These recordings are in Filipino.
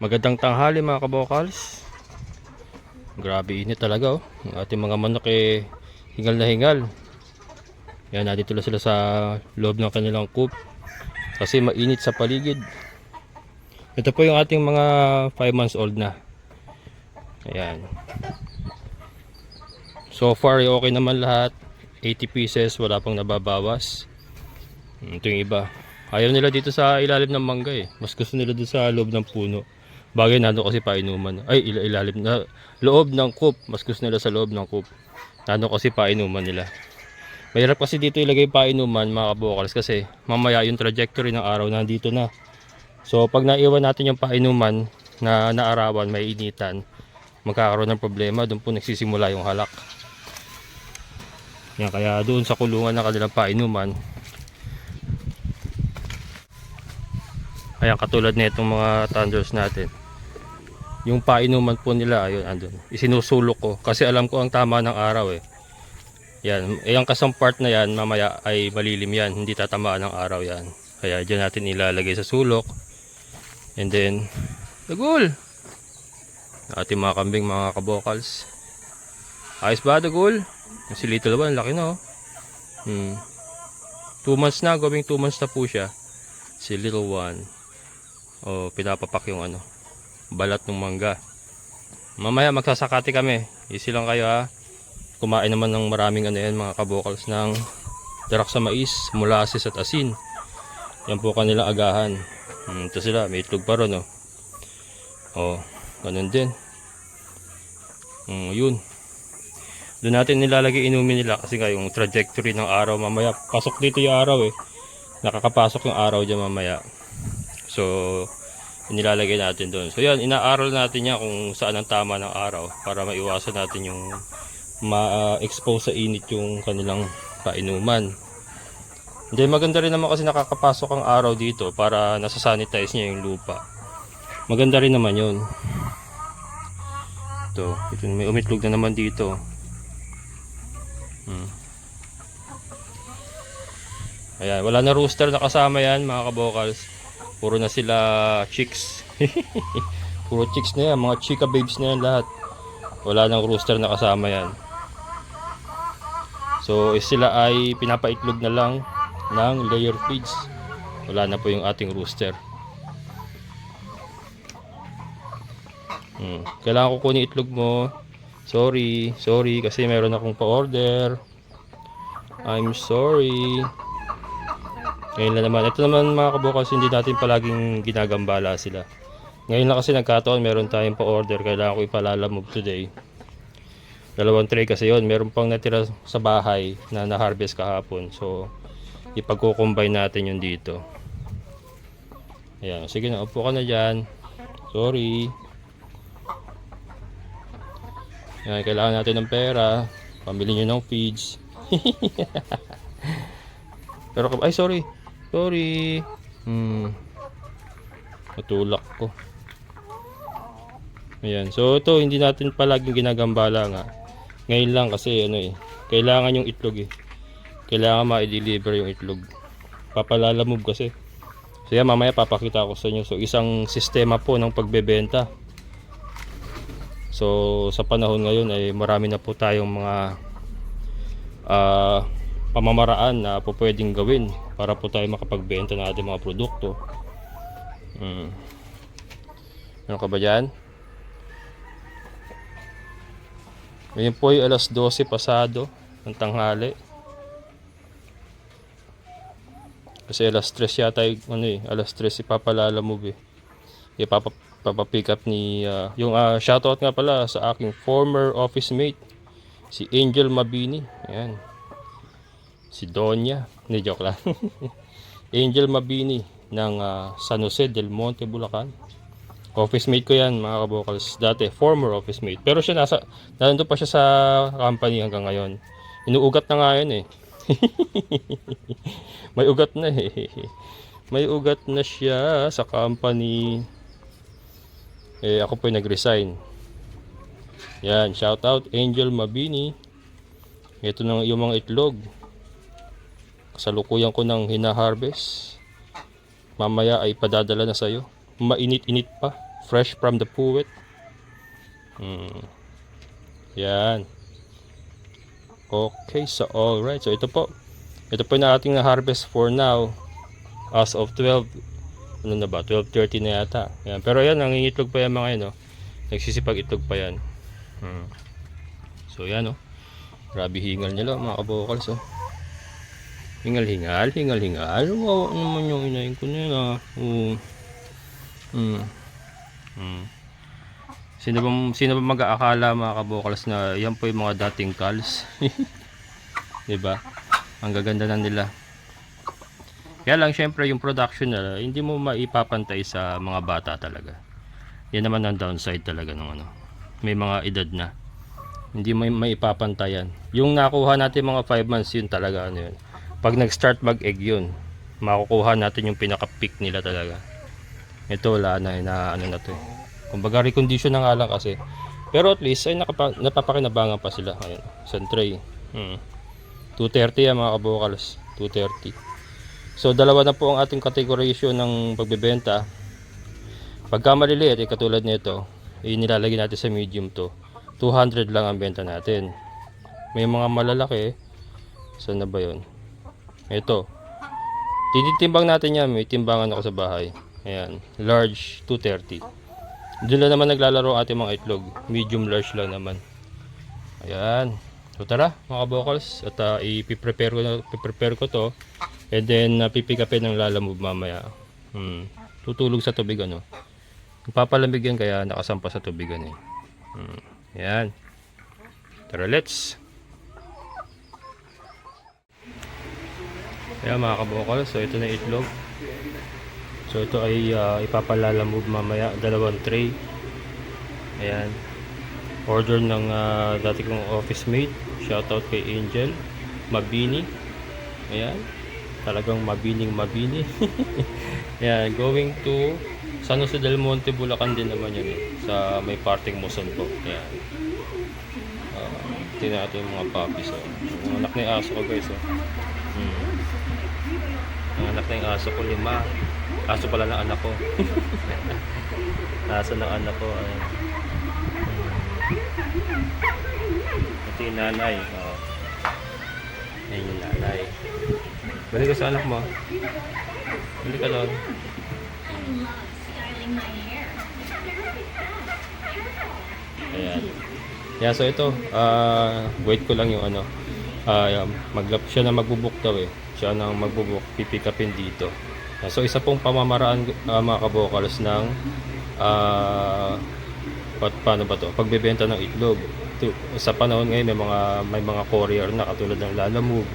Magandang tanghali mga kabokals. Grabe init talaga oh. Ang ating mga manok eh hingal na hingal. Yan, nandito lang sila sa loob ng kanilang coop. Kasi mainit sa paligid. Ito po yung ating mga 5 months old na. Ayan. So far, eh, okay naman lahat. 80 pieces, wala pang nababawas. Ito yung iba. Ayaw nila dito sa ilalim ng mangga eh. Mas gusto nila dito sa loob ng puno. Bagay nando kasi painuman. Ay, ila- ilalim na loob ng coop. Mas gusto nila sa loob ng coop. Nando kasi painuman nila. Mahirap kasi dito ilagay painuman mga kabokals kasi mamaya yung trajectory ng araw nandito na. So pag naiwan natin yung painuman na naarawan, may initan, magkakaroon ng problema. Doon po nagsisimula yung halak. Yan, kaya doon sa kulungan ng kanilang painuman, Ayan, katulad na itong mga thunders natin. Yung painuman po nila, ayun, andun. Isinusulok ko. Kasi alam ko ang tama ng araw eh. Yan, eh, kasang part na yan, mamaya ay malilim yan. Hindi tatamaan ng araw yan. Kaya dyan natin ilalagay sa sulok. And then, dagul! Ating mga kambing, mga kabokals. Ayos ba, dagul? Si Little One, laki na oh. Hmm. Two months na, going two months na po siya. Si Little One. O pinapapak yung ano, balat ng mangga. Mamaya magsasakati kami. Easy lang kayo ha. Kumain naman ng maraming ano yan, mga kabokals ng darak sa mais, molasses at asin. Yan po kanilang agahan. Hmm, ito sila, may itlog pa ron oh. Oh, ganun din. Hmm, yun. Doon natin nilalagay inumin nila kasi nga yung trajectory ng araw mamaya. Pasok dito yung araw eh. Nakakapasok yung araw dyan mamaya. So, nilalagay natin doon. So, yan, inaaral natin yan kung saan ang tama ng araw para maiwasan natin yung ma-expose sa init yung kanilang painuman. Hindi, maganda rin naman kasi nakakapasok ang araw dito para nasa-sanitize niya yung lupa. Maganda rin naman yun. Ito, ito may umitlog na naman dito. Hmm. Ayan, wala na rooster na kasama yan mga kabokals. Puro na sila chicks. Puro chicks na yan, mga chika babes na yan lahat. Wala nang rooster na kasama yan. So eh, sila ay pinapaitlog na lang ng layer feeds. Wala na po yung ating rooster. Hmm. Kailangan ko kunin itlog mo. Sorry, sorry kasi meron akong pa-order. I'm sorry. Ngayon lang naman. Ito naman mga kabukas, hindi natin palaging ginagambala sila. Ngayon lang kasi nagkataon, meron tayong pa-order. Kailangan ko ipalalamove today. Dalawang tray kasi yon Meron pang natira sa bahay na na-harvest kahapon. So, ipagkukumbine natin yun dito. Ayan. Sige na, upo ka na dyan. Sorry. Ayan, kailangan natin ng pera. Pambili nyo ng feeds. Pero, ay sorry. Sorry. Hmm. Matulak ko. Ayan. So, ito, hindi natin palaging ginagambala nga. Ngayon lang kasi, ano eh. Kailangan yung itlog eh. Kailangan ma-deliver yung itlog. Papalalamove kasi. So, yan, mamaya papakita ko sa inyo. So, isang sistema po ng pagbebenta. So, sa panahon ngayon ay marami na po tayong mga ah, pamamaraan na po pwedeng gawin para po tayo makapagbenta ng ating mga produkto. Mm. Ano ka ba dyan? Ngayon po ay alas 12 pasado ng tanghali. Kasi alas 3 yata ano eh, alas 3 ipapalala mo eh. Ipapa, papapick up ni, ah, yung ah, shoutout nga pala sa aking former office mate, si Angel Mabini. Ayan. Si Donya. Hindi, joke lang. Angel Mabini ng ah, San Jose del Monte, Bulacan. Office mate ko yan, mga kabokals. Dati, former office mate. Pero siya nasa, nandun pa siya sa company hanggang ngayon. Inuugat na nga yun eh. May ugat na eh. May ugat na siya sa company. Eh, ako po yung nag-resign. Yan, shout out Angel Mabini. Ito na yung mga itlog. Kasalukuyan ko ng hina-harvest. Mamaya ay padadala na sa'yo. Mainit-init pa. Fresh from the puwet. Hmm. Yan. Okay, so alright. So ito po. Ito po na ating na-harvest for now. As of 12. Ano na ba? 12.30 na yata. Yan. Pero yan, nangingitlog pa yan mga yun. Oh. Nagsisipag itlog pa yan. Hmm. So yan oh. Grabe hingal nila mga kabokals oh. Hingal hingal, hingal hingal. Wow, naman yung inayin ko yun ah. Oo. Hmm. Hmm. Sino ba, sino ba mag-aakala mga kabokals na yan po yung mga dating calls? 'Di ba? Ang gaganda na nila. Kaya lang syempre yung production na hindi mo maipapantay sa mga bata talaga. Yan naman ang downside talaga ng ano. May mga edad na. Hindi mo maipapantayan. Yung nakuha natin mga 5 months yun talaga ano yun. Pag nag-start mag-egg yun, makukuha natin yung pinaka-peak nila talaga. Ito wala na, na ano na to. eh. Kumbaga recondition na nga lang kasi. Pero at least ay nakapa, napapakinabangan pa sila. Ayun, isang tray. Hmm. 230 yan mga kabokals. 230. So dalawa na po ang ating categorization ng pagbebenta. Pagka maliliit, eh, katulad nito, eh, nilalagay natin sa medium to. 200 lang ang benta natin. May mga malalaki. Saan na ba yun? Ito. Tititimbang natin yan. May timbangan ako sa bahay. Ayan. Large 230. Doon lang naman naglalaro ating mga itlog. Medium large lang naman. Ayan. So tara mga vocals at uh, ipiprepare ko na ipiprepare ko to and then uh, ng lalamove mamaya. Hmm. Tutulog sa tubig ano. Papalamig yan kaya nakasampa sa tubig ano. eh. Hmm. Ayan. Tara let's. Ayan mga kabokal, so ito na yung itlog. So ito ay uh, ipapalalamove mamaya, dalawang tray. Ayan. Order ng uh, dati kong office mate. Shoutout kay Angel. Mabini. Ayan. Talagang mabining mabini. Ayan. Going to San Jose del Monte, Bulacan din naman yun eh. Sa may parting Muson po. Ayan. Uh, tingnan natin yung mga puppies. Oh. Yung anak na yung aso ko guys. Oh. Hmm. Anak na yung aso ko lima. Aso pala ng anak ko. Aso ng anak ko. Ayan. Ito yung nanay. Oh. Ayan yung nanay. Balik ka sa anak mo. Balik ka doon. Ayan. Yeah, so ito, ah wait ko lang yung ano. ah maglap siya na magbubuk daw eh. Siya nang magbubuk, pipikapin dito. Ah, so isa pong pamamaraan ah, mga kabokals ng pat, paano ba to? Pagbebenta ng itlog. To, sa panahon ngayon may mga may mga courier na katulad ng Lalamove.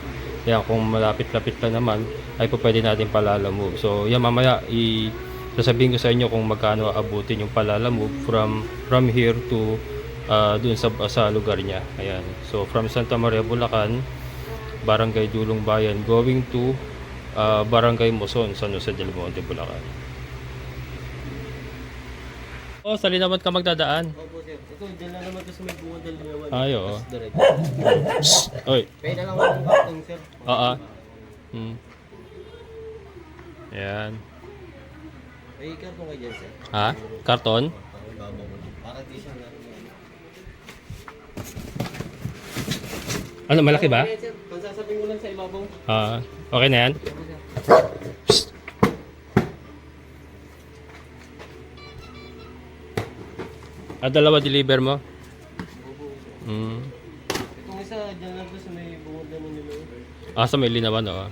Yan kung malapit-lapit ka naman ay po pwede natin palalamove. So yan mamaya i sasabihin ko sa inyo kung magkano aabutin yung palalamove from from here to ah, dun sa sa lugar niya. Ayan. So from Santa Maria Bulacan, Barangay Dulong Bayan going to ah, Barangay Muson, San Jose del Monte, Bulacan. Oh, sa linawan ka magdadaan. Opo, sir. Ito, dyan lang naman sa may bunga del Liwan. Ay, oo. Oy. Pwede lang akong kartong, sir. Oo. Hmm. Ayan. May kartong kayo dyan, sir. Ha? Karton? Para di siya na. Ano, malaki ba? Pansasabing mo lang sa ibabaw. Ah, okay na yan? Sir. At Ah, dalawa deliver mo? Hmm. Itong isa, dyan lang ito sa may bunga del Liwan. Ah, sa may linawan, oo. Na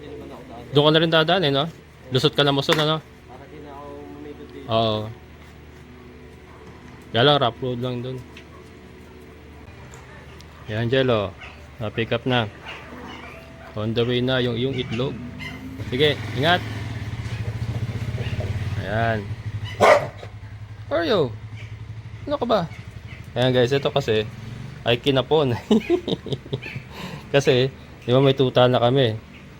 din naman. Doon ka na rin dadaan eh, no? Lusot ka na mo ano? Para di na ako mamikot dito. Oo. Kaya lang, rough road lang doon. Yan, Jello. Na-pick up na. On the way na yung, yung itlog. Sige, ingat. Ayan. Where are you? Ano ka ba? Ayan guys, ito kasi ay kinapon. kasi, di ba may tuta na kami.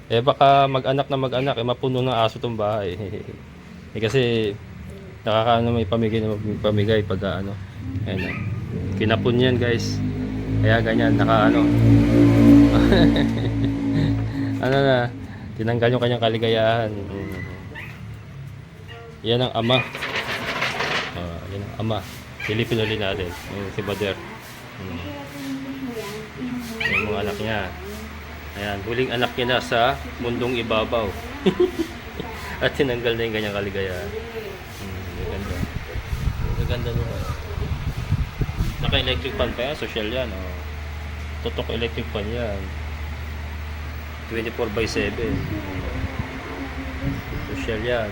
Eh baka mag-anak na mag-anak, eh mapuno ng aso tong bahay. eh kasi nakakaano may pamigay na may pamigay pag ah, ano. Ayan na. Kinapon yan guys. Kaya ganyan, naka ano. ano na, tinanggal yung kanyang kaligayahan. Yan ang ama. Yun ang ama. Silipin ulit natin. Yung si Bader. Hmm. Yung mga anak niya. Ayan, huling anak niya na sa mundong ibabaw. At tinanggal na yung kanyang kaligayahan. Hmm, ganda. Ganda nila. Naka-electric fan pa yan, social yan. Oh. Tutok electric fan yan. 24 by 7. Social yan.